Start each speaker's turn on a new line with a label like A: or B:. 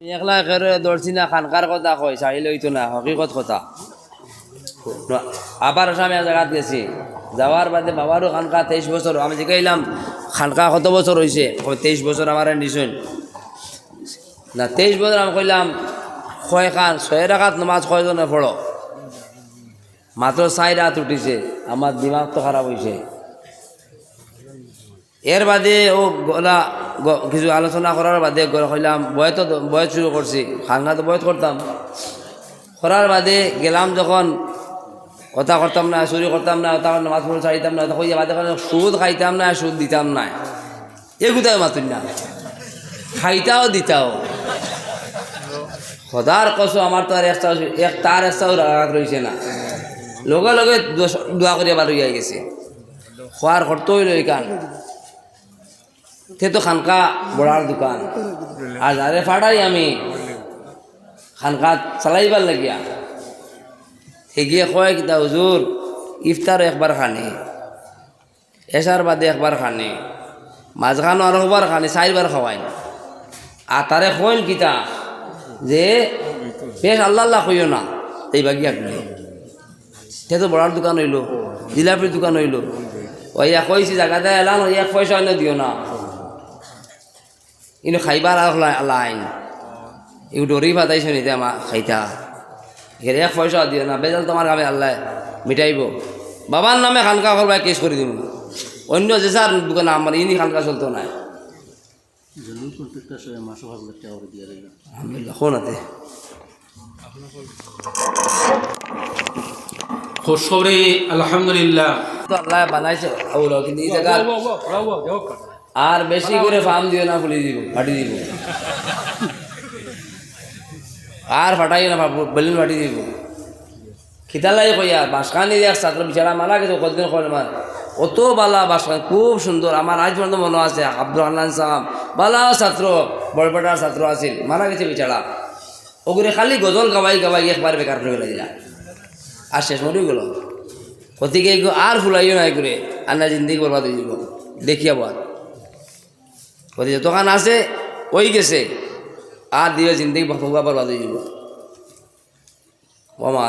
A: একলা একেবারে দৌড়ছি না খানকার কথা কয় চাইলে হইতো না হকিকত কথা আবার আমি জায়গাত গেছি যাওয়ার বাদে বাবারও খানকা তেইশ বছর আমি জিগাইলাম খানকা কত বছর হয়েছে তেইশ বছর আমার নিশুন না তেইশ বছর আমি কইলাম ছয় খান ছয় রাখাত নমাজ কয়জনে পড়ো মাত্র চাই রাত উঠিছে আমার দিমাগ তো খারাপ হয়েছে এর বাদে ও গলা কিছু আলোচনা করার বাদে গ- কইলাম বয় তো বয়স শুরু করছি। খানকা তো বয়স করতাম। করার বাদে গেলাম যখন, কথা করতাম না চুরি করতাম না ওটা নামাজ পড়ে চাইতাম না তখন বাদে সুদ খাইতাম না সুদ দিতাম না এগুতাও মাতুন না। খাইতাও দিতাও। সদার কসো আমার তো আর একটা এক তার একটাও রাগ রয়েছে না। লগে লগে দোয়া করে আবার হইয়া গেছে। খোয়ার করতেই লই কান তে তো খানকা বড়ার দোকান আর যারে ফাটাই আমি খানকা চালাইবার লাগিয়া এগিয়ে কয় কিতা হুজুর ইফতার একবার খানি এসার বাদে একবার খানি মাঝখানো আর একবার খানি চারবার খাওয়াই আর তারে কইন কিতা যে বেশ আল্লাহ আল্লাহ কইও না এই বাকি আপনি সে তো বড়ার দোকান হইল জিলাপির দোকান হইল ওই এক কইছি জায়গাতে এলাম ওই এক পয়সা এনে দিও না কিন্তু খাইবার লাইন এগুলো ডরি ফাটাইছো নিতে আমার খাইতা এখানে এক পয়সা দিও না বেজাল তোমার কামে আল্লাহ মিটাইব বাবার নামে খানকা করবা কেস করে দিব অন্য যে স্যার দোকানে আমার ইনি খানকা চলতো না আলহামদুলিল্লাহ
B: আলহামদুলিল্লাহ
A: তো আল্লাহ বানাইছে কিন্তু এই জায়গা আর বেশি করে ফার্ম দিও না ফুলি দিব ফাটি দিব। আর ফাটাই না বেলুন ফাটি দিব। খিতালাই কইয়া বাসখানি এক ছাত্র বিচারা মারা গেছে, কতদিন করে মার? অত বালা বাসখানি খুব সুন্দর। আমার আজ পর্যন্ত মনে আছে আব্দুল হান্নান সাহাব, বালা ছাত্র, বড়পেটার ছাত্র আছিল মারা গেছে বিচারা। ওগুলো খালি গজল গাবাই গাবাই একবার বেকার করে ফেলে দিলা। আর শেষ মরেও গেল গতিকে আর ফুলাইও নাই করে আন্না জিন্দিগি বরবাদ হয়ে যাব। দেখিয়া বল গতিকে যতখান আছে ওই গেছে আর দিয়ে জিন্দিগি বরবাদ হয়ে যাব ও মা